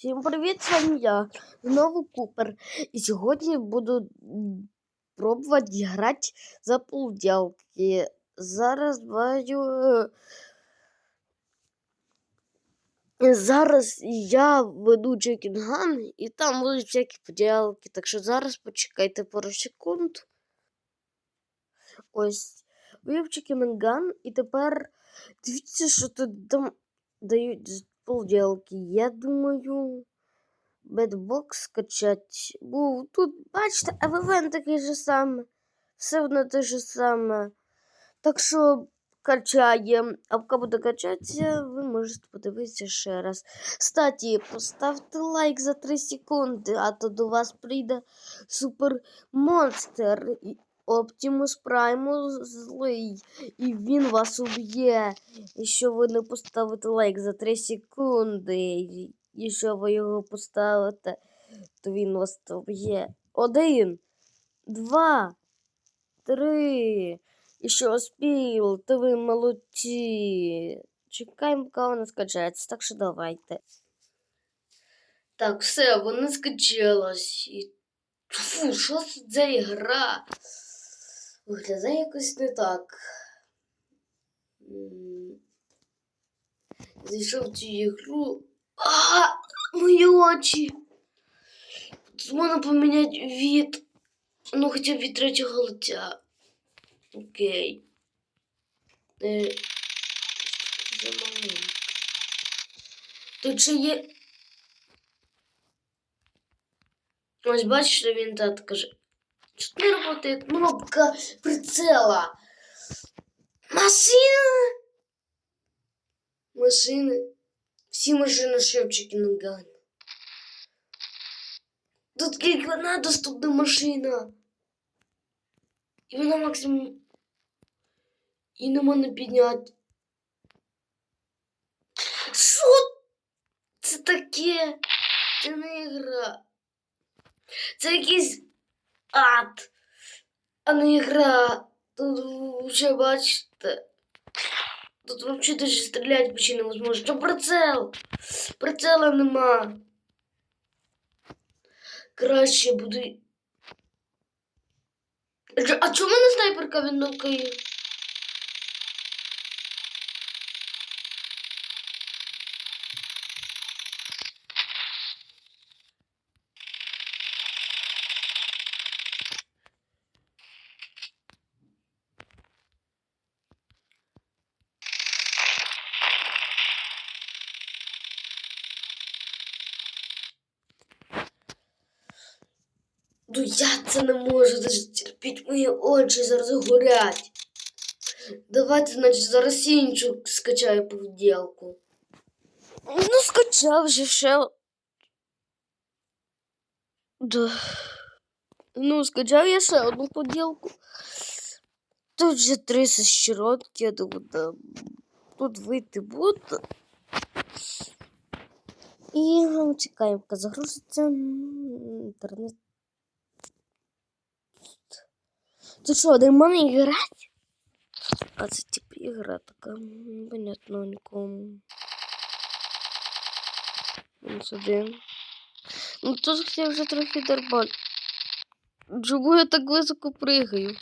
Всім привіт, з вами я, знову Купер. І сьогодні буду пробувати грати за полділки. Зараз маю. е, Зараз я веду Джекінган, і там будуть всякі поділки. Так що зараз почекайте пару секунд. Ось, вивів Джекінган, і тепер дивіться, що тут дають з полділки. Я думаю, бедбокс скачать. Бо тут, бачите, АВВН такий же саме. Все одно те же саме. Так що качаємо. А поки буде качатися, ви можете подивитися ще раз. Кстати, поставте лайк за 3 секунди, а то до вас прийде супермонстр. Оптимус Праймус злий, і він вас уб'є. Якщо ви не поставите лайк за 3 секунди, якщо ви його поставите, то він вас вб'є. Один, два, три. І що успів, то ви молодці. Чекаємо, поки вона скачається, так що давайте. Так, все, вона скачалась. І... Фу, що це за ігра? Виглядає якось не так. Зайшов в цю ігру. А, мої очі. Тут можна поміняти від. Ну, хоча б від третього лиця. Окей. Е. Тут ще є. Ось бачите, він так каже. Що не працює кнопка прицела? Машина! Машини. Всі машини шевчики наган. Тут кілька одна доступна машина. І вона максимум. І не можна підняти. Що це таке? Це не гра. Це якийсь ад, а не гра. Тут вже бачите. Тут взагалі даже стріляти почти невозможно. Що прицел? Прицела нема. Краще буду. А чому мене снайперка винтовкою? Ну я це не можу даже терпіть, мої очі зараз горять. Давайте, значить, зараз іншу скачаю повділку. Ну, скачав же ще. Да. Ну, скачав я ще одну поділку. Тут вже три щиротки, я думаю, да. тут вийти буде. І ну, чекаємо, загрузиться інтернет. Тут що, нормально грати? А це типу ігра така, м, понятно нікому. Мінус один. Ну тут я вже трохи дорбаль. Чому я так високо пригаю?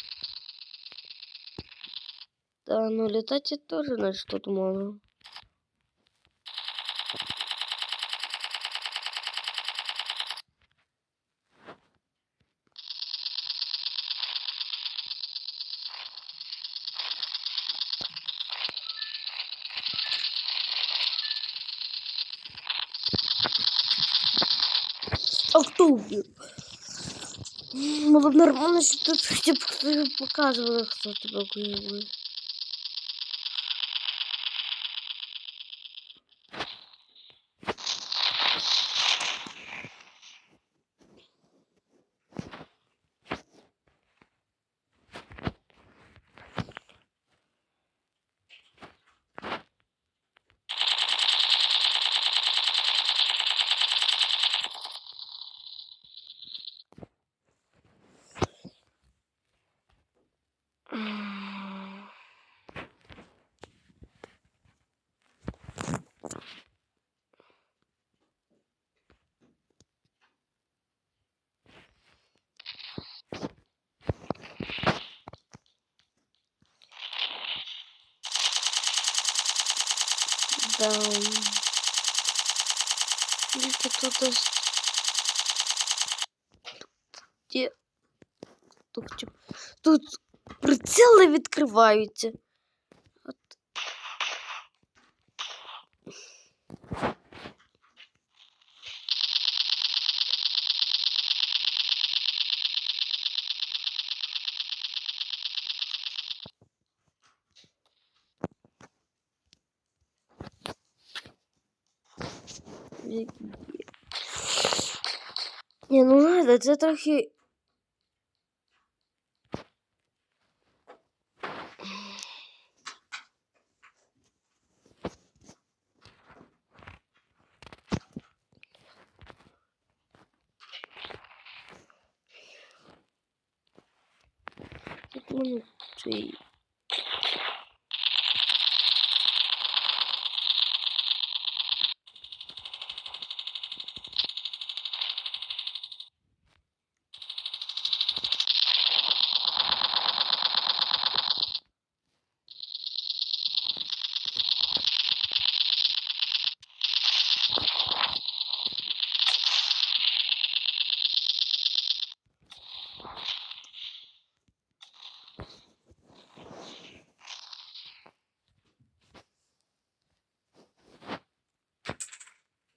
Да, ну летать я тоже, значит, тут могу. Кто убил? Ну, нормально, что тут хотя бы кто показывал, кто тебя Ем... Скільки тут. Де? Тут, тут прицели відкриваються. Ні, ну ладно, це трохи. Тут мене цей.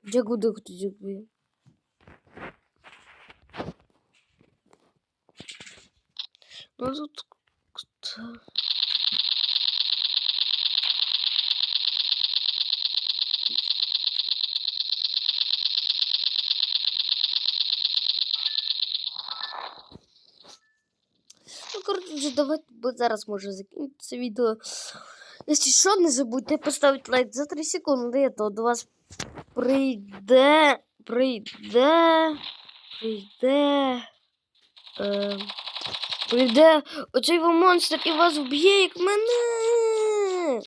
Хто дякує. Ну тут. хто- Ну, коротше, давайте, бо зараз може закінчиться відео. Якщо що, не забудьте поставити лайк за 3 секунди, то до вас прийде, прийде, прийде, е, прийде оцей монстр і вас вб'є, як мене.